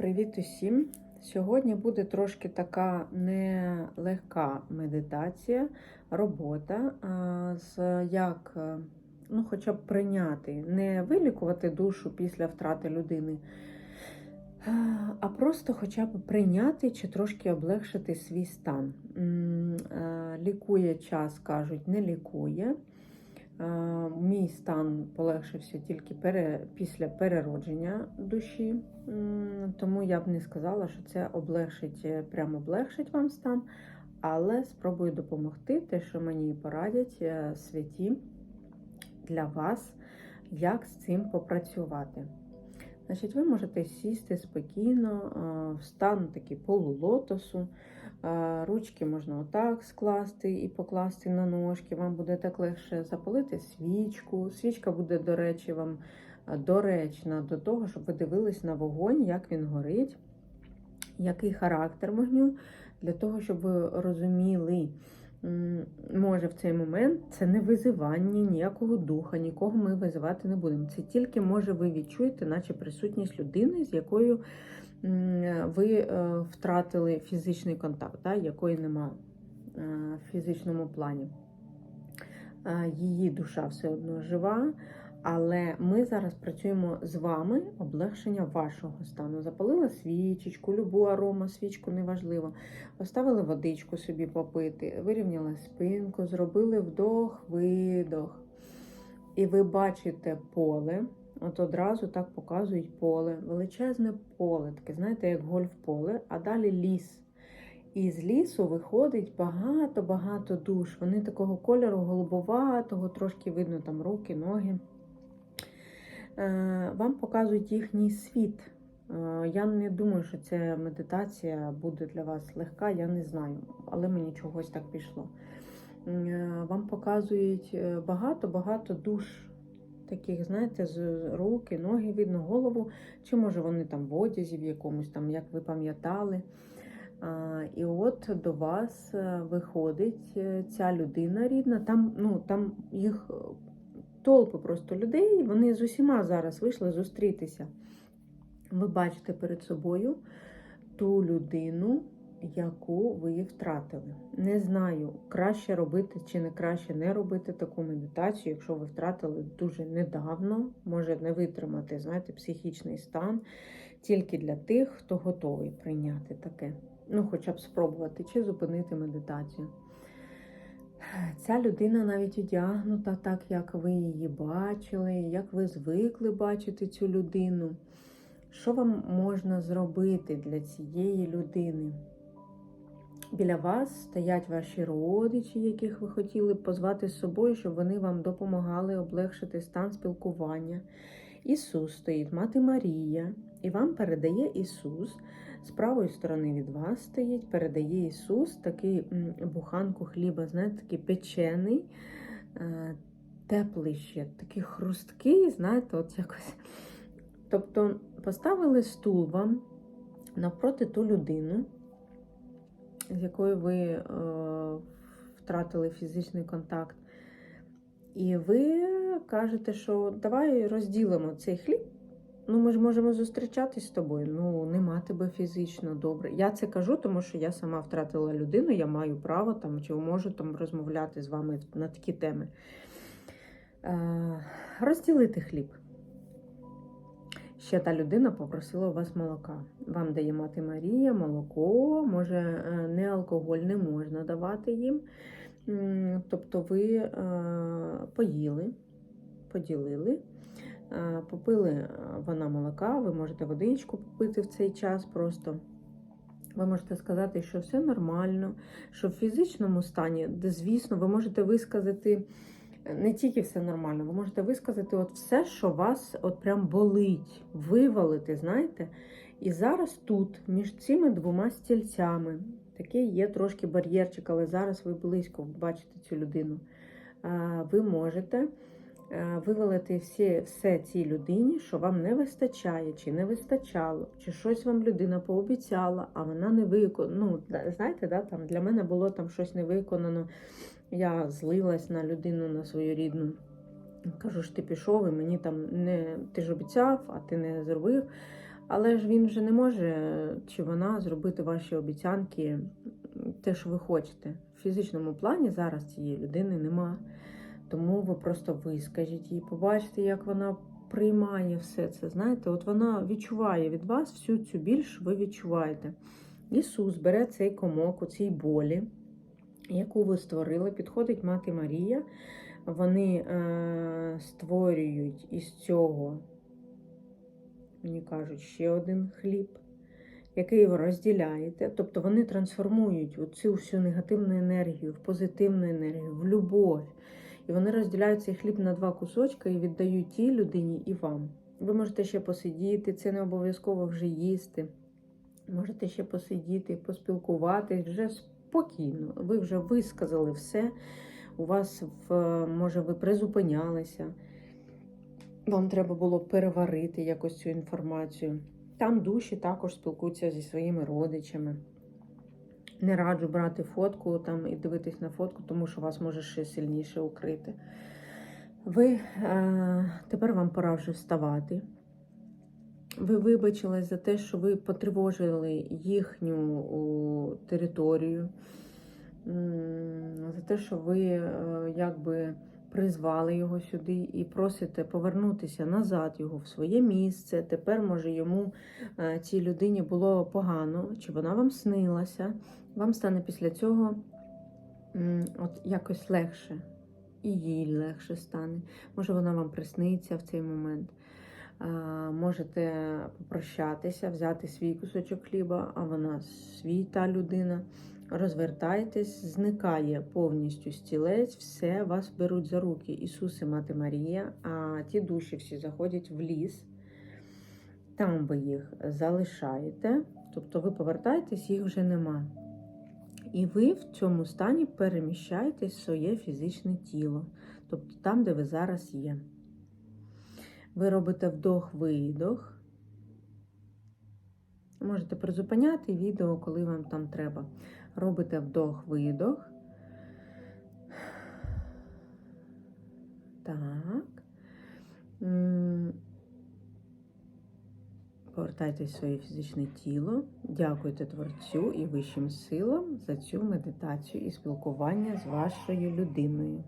Привіт усім! Сьогодні буде трошки така нелегка медитація, робота, з як е, ну, хоча б прийняти, не вилікувати душу після втрати людини, а, а просто хоча б прийняти чи трошки облегшити свій стан. Е, Лікує час, кажуть, не лікує. Е, Мій стан полегшився тільки пере, після переродження душі, тому я б не сказала, що це облегшить, е, прямо облегшить вам стан, але спробую допомогти те, що мені порадять е, святі для вас, як з цим попрацювати. Значить, ви можете сісти спокійно, в стан такий полулотосу. Ручки можна отак скласти і покласти на ножки. Вам буде так легше запалити свічку. Свічка буде, до речі, вам доречна до того, щоб ви дивились на вогонь, як він горить, який характер вогню, для того, щоб ви розуміли, може в цей момент це не визивання ніякого духа, нікого ми визивати не будемо. Це тільки може ви відчуєте, наче присутність людини, з якою ви е, втратили фізичний контакт, да, якої нема е, в фізичному плані. Е, Її душа все одно жива, але ми зараз працюємо з вами облегшення вашого стану. Запалила свічечку, любу арома, свічку неважливо. Поставили водичку собі попити, вирівняли спинку, зробили вдох, видох. І ви бачите поле. От одразу так показують поле, величезне поле, таке, знаєте, як гольф-поле, а далі ліс. І з лісу виходить багато-багато душ. Вони такого кольору голубоватого, трошки видно там руки, ноги. Е, Вам показують їхній світ. Е, Я не думаю, що ця медитація буде для вас легка, я не знаю, але мені чогось так пішло. Е, Вам показують багато-багато душ таких, знаєте, з руки, ноги, видно, голову, чи може вони там в одязі в якомусь, там, як ви пам'ятали. І от до вас виходить ця людина рідна. Там, ну, там їх толпи просто людей, вони з усіма зараз вийшли зустрітися. Ви бачите перед собою ту людину, яку ви втратили. Не знаю, краще робити чи не краще не робити таку медитацію, якщо ви втратили дуже недавно, може не витримати, знаєте, психічний стан, тільки для тих, хто готовий прийняти таке. Ну, хоча б спробувати чи зупинити медитацію. Ця людина навіть одягнута так, як ви її бачили, як ви звикли бачити цю людину. Що вам можна зробити для цієї людини? Біля вас стоять ваші родичі, яких ви хотіли позвати з собою, щоб вони вам допомагали облегшити стан спілкування. Ісус стоїть, мати Марія, і вам передає Ісус. З правої сторони від вас стоїть, передає Ісус такий буханку хліба, знаєте, такий печений, е, теплий ще, такий хрусткий, знаєте, от якось. Тобто поставили стул вам навпроти ту людину, з якою ви е, втратили фізичний контакт. І ви кажете, що давай розділимо цей хліб. Ну, ми ж можемо зустрічатись з тобою. Ну, нема тебе фізично добре. Я це кажу, тому що я сама втратила людину, я маю право там, чи можу там розмовляти з вами на такі теми. Е, розділити хліб. Ще та людина попросила у вас молока. Вам дає мати Марія, молоко, може, е, не алкоголь не можна давати їм. Тобто ви е, поїли, поділили, попили е, вона молока, ви можете водичку попити в цей час просто. Ви можете сказати, що все нормально, що в фізичному стані, де, звісно, ви можете висказати е, не тільки все нормально, ви можете висказати от все, що вас от прям болить, вивалити, знаєте. І зараз тут, між цими двома стільцями, такий є трошки бар'єрчик, але зараз ви близько бачите цю людину. Ви можете е, вивалити всі, все цій людині, що вам не вистачає, чи не вистачало, чи щось вам людина пообіцяла, а вона не виконала. Ну, знаєте, да, там для мене було там щось не виконано. Я злилась на людину, на свою рідну. Кажу ж, ти пішов і мені там не ти ж обіцяв, а ти не зробив. Але ж він вже не може чи вона зробити ваші обіцянки, те, що ви хочете. В фізичному плані зараз цієї людини нема. Тому ви просто вискажіть їй, побачите, як вона приймає все це. Знаєте, от вона відчуває від вас всю цю біль, що ви відчуваєте. Ісус бере цей комок у цій болі, яку ви створили, підходить мати Марія. Вони е, створюють із цього, мені кажуть, ще один хліб, який ви розділяєте. Тобто вони трансформують цю всю негативну енергію в позитивну енергію, в любов. І вони розділяють цей хліб на два кусочки і віддають тій людині і вам. Ви можете ще посидіти, це не обов'язково вже їсти. Можете ще посидіти, поспілкуватись вже спокійно. Ви вже висказали все. У вас, в, може, ви призупинялися. Вам треба було переварити якось цю інформацію. Там душі також спілкуються зі своїми родичами. Не раджу брати фотку там і дивитись на фотку, тому що вас може ще сильніше укрити. Ви е, тепер вам пора вже вставати. Ви вибачились за те, що ви потривожили їхню о, територію, за те, що ви е, якби призвали його сюди і просите повернутися назад його в своє місце. Тепер, може, йому е, цій людині було погано, чи вона вам снилася. Вам стане після цього от якось легше, і їй легше стане. Може, вона вам присниться в цей момент. Можете попрощатися, взяти свій кусочок хліба, а вона свій та людина. Розвертайтесь, зникає повністю стілець, все, вас беруть за руки Ісус і Мати Марія, а ті душі всі заходять в ліс. Там ви їх залишаєте, тобто ви повертаєтесь, їх вже нема. І ви в цьому стані переміщаєтесь в своє фізичне тіло, тобто там, де ви зараз є. Ви робите вдох-видох. Можете призупиняти відео, коли вам там треба. Робите вдох-видох. Так. Повертайтесь в своє фізичне тіло. Дякуйте Творцю і вищим силам за цю медитацію і спілкування з вашою людиною.